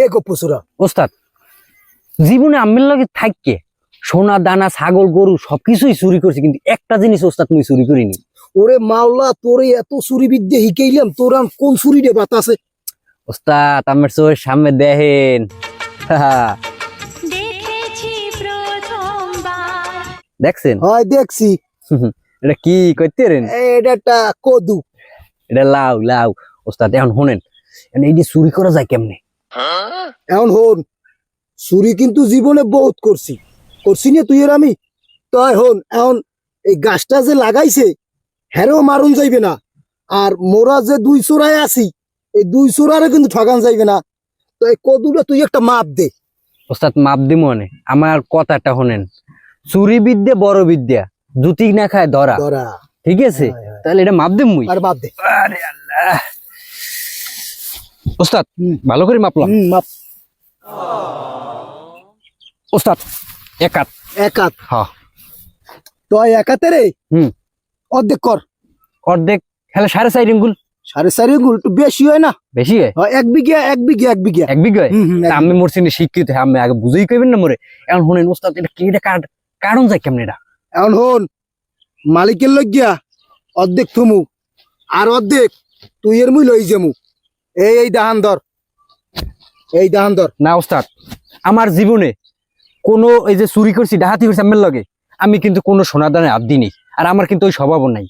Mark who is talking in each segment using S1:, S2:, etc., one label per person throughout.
S1: এ গপুসুরা
S2: ওস্তাদ জীবনে আমের লগে থাককে সোনা দানা ছাগল গরু সবকিছুই চুরি করছি কিন্তু একটা জিনিস ওস্তাদ মুই চুরি করিনি।
S1: ওরে মাওলা তোরে এত চুরি বিদ্যে শিখাইলাম তোর কোন চুরি রে বাতাসে
S2: ওস্তাদ আমার চোখের সামনে দেখেন।
S3: দেখেছি
S2: দেখছেন?
S1: হয় দেখছি।
S2: এটা কি করতে রেন?
S1: এটা একটা কদু।
S2: এটা লাউ লাউ। ওস্তাদ এখন শোনেন এই যে চুরি করা যায় কেমনে?
S1: এখন হন চুরি কিন্তু জীবনে বহুত করছি। করছি না তুই আর আমি। তাই হন এখন এই গাছটা যে লাগাইছে হ্যারেও মারুন যাইবে না। আর মোরা যে দুই চোরায় আছি এই দুই চোরারে কিন্তু ঠকান যাইবে না। তো এই কদুটা তুই একটা মাপ দে।
S2: ওস্তাদ মাপ দি মনে? আমার কথাটা শোনেন। চুরি বিদ্যা বড় বিদ্যা। জুতি না খায় ধরা।
S1: ধরা।
S2: ঠিক আছে?
S1: হয়, হয়।
S2: তাহলে এটা মাপ দিম মুই?
S1: আর মাপ দে।
S2: আরে আল্লাহ। ওস্তাদ ভালো করে মাপলাম?
S1: মাপ।
S2: ওস্তাদ একাত।
S1: একাত।
S2: হ্যাঁ
S1: তো একাতে রে?
S2: হুম।
S1: অর্ধেক কর।
S2: অর্ধেক খেলে সাড়ে চার ইঙ্গুল
S1: সাড়ে চারি গুল একটু বেশি হয় না?
S2: বেশি হয়?
S1: হয়, এক বিঘা এক বিঘা এক বিঘা।
S2: এক বিঘা হয়? আমি মরছি না শিক্ষিত হ্যাঁ, আমি আগে বুঝেই কইবেন না মরে। এখন শুনেন ওস্তাদ এটা কি এটা কাট কারণ যায় কেমন এটা?
S1: এখন হন মালিকের লজ্ঞা অর্ধেক থমু আর অর্ধেক তুই এর মুই লই যামু। এই এই দাহান ধর। এই দাহান ধর।
S2: না ওস্তাদ আমার জীবনে কোনো এই যে চুরি করছি ডাহাতি করছি আমার লগে আমি কিন্তু কোনো সোনা দানে হাত দিই আর আমার কিন্তু ওই স্বভাবও নাই।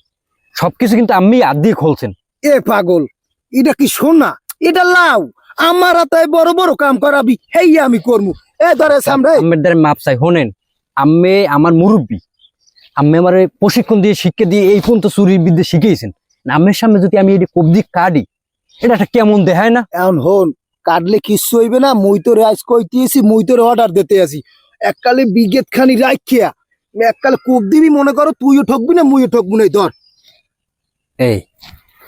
S2: সবকিছু কিন্তু আমি হাত দিয়ে খুলছেন।
S1: এ পাগল এটা কি সোনা? এটা লাউ। আমার তাই বড় বড় কাম করাবি হেই আমি করমু। এ ধরে সামনে।
S2: আমের দ্বারা মাপ চাই। শোনেন আমি আমার মুরব্বী। আমি আমার এই প্রশিক্ষণ দিয়ে শিক্ষা দিয়ে এই পর্যন্ত চুরি বিদ্যা শিখিয়েছেন। আমের সামনে যদি আমি এই কবদি কাটি এটা কেমন দেখায় না?
S1: এখন হন কাটলে কিচ্ছু হইবে না মুই তো রাইস কইতেছি মুই তোর অর্ডার দিতে আছি এককালে বিগেত খানি রাখিয়া এককালে কূপ দিবি মনে করো তুইও ঠকবি না মুইও ঠকবি না ধর।
S2: এই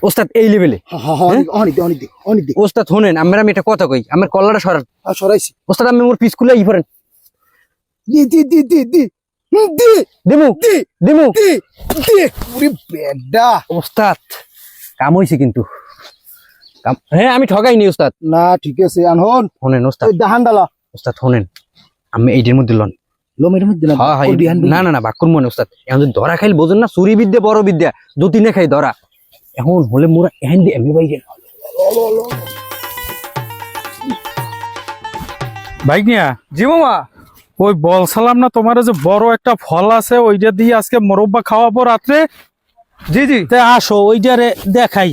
S2: ওস্তাদ এই লেভেলে।
S1: হ, হ, হ, অনেক অনেক দে, অনেক দে, অনেক দে।
S2: ওস্তাদ শোনেন আমার আমি এটা কথা কই আমার কল্লাটা সরান।
S1: আর সরাইছি।
S2: ওস্তাদ আমি মোর পিসকুলে ই করেন।
S1: দি দি দি দি দি দি।
S2: দিমু
S1: দি
S2: দিমু।
S1: দি দি। ওরে বেডা।
S2: ওস্তাদ কাম হইছে কিন্তু। হ্যাঁ আমি ঠগাইনি ওস্তাদ
S1: না ঠিক আছে আনহন।
S2: শোনেন ওস্তাদ
S1: ওই দাহান ডালা
S2: ওস্তাদ শোনেন। আমি এইটার মধ্যে লন।
S1: লোমের মধ্যে
S2: হ্যাঁ হ্যাঁ না না না বাক্যর মনে ওস্তাদ এখন যদি ধরা খাইলে বোঝেন না চুরি বিদ্যা বড় বিদ্যা দু তিনে খাই ধরা। এখন হলে মোরা এহেন দিয়ে এমনি বাইরে
S4: ভাইগনিয়া
S5: জি মামা।
S4: ওই বলছিলাম না তোমার যে বড় একটা ফল আছে ওইটা দিয়ে আজকে মোরব্বা খাওয়াবো রাত্রে?
S5: জি জি।
S4: তে আসো ওইটারে দেখাই।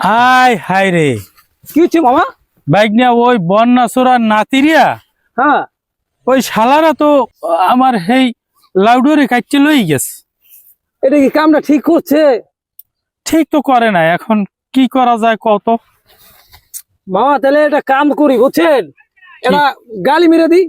S4: আয় হাই রে।
S5: কি হচ্ছে মামা?
S4: বাইকনিয়া ওই বন্যাসুরার নাতিরিয়া
S5: হ্যাঁ।
S4: ওই শালারা তো আমার সেই লাউডোরে কাটছে লই গেছে।
S5: এটা কি কামটা ঠিক করছে?
S4: ঠিক তো করে না এখন কি করা যায় কত
S5: মামা তাহলে এটা কাম করি বুঝছেন? এটা গালি মেরে দিই।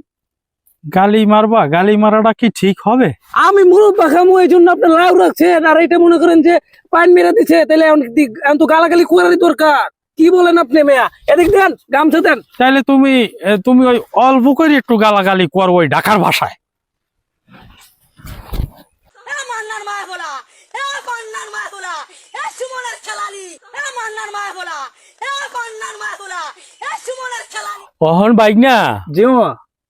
S4: গালি মারবা গালি মারাটা কি ঠিক হবে?
S5: আমি মুরব্বা খামু এই জন্য আপনি লাউ রাখছেন আর এটা মনে করেন যে পান মেরে দিছে তাহলে এখন তো গালাগালি করারই দরকার। কি বলেন আপনি মেয়া? এদিক দেন গামছা দেন।
S4: তাইলে তুমি তুমি ওই অল্প করে একটু গালাগালি করো ওই ঢাকার ভাষায়।
S6: এ মান্নার মায় বলা এ মান্নার মায় বলা এ সুমনের খেলালি এ মান্নার মায় বলা এ মান্নার মায় বলা এ সুমনের খেলালি।
S4: অহন বাইক না?
S5: জি মামা।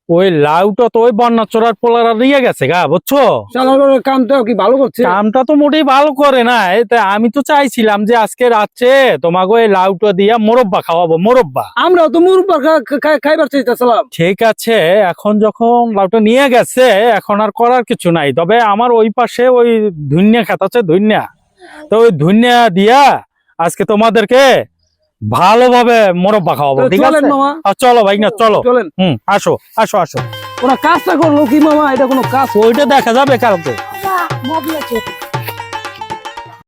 S4: ওই লাউটা তো ওই বন্যা চোরার পোলারা নিয়ে গেছে গা বুঝছ?
S5: কামটা কি ভালো করছে?
S4: কামটা তো মোটেই ভালো করে না আমি তো চাইছিলাম যে আজকে রাত্রে তোমাকে ওই লাউটা দিয়া মোরব্বা খাওয়াবো মোরব্বা।
S5: আমরাও তো মুরব্বা খাইবার চাইতেছিলাম।
S4: ঠিক আছে এখন যখন লাউটা নিয়ে গেছে এখন আর করার কিছু নাই। তবে আমার ওই পাশে ওই ধুন্যা খেত আছে ধুন্যা। তো ওই ধুন্যা দিয়া আজকে তোমাদেরকে ভালোভাবে মোরব্বা খাওয়াবো ঠিক
S5: চলেন
S4: আছে?
S5: মামা।
S4: আর চলো ভাই না চলো।
S5: চলেন।
S4: হুম আসো আসো আসো।
S5: ওরা কাজটা করল কি মামা? এটা কোনো কাজ?
S4: ওইটা দেখা যাবে কালকে।
S6: মবি আছে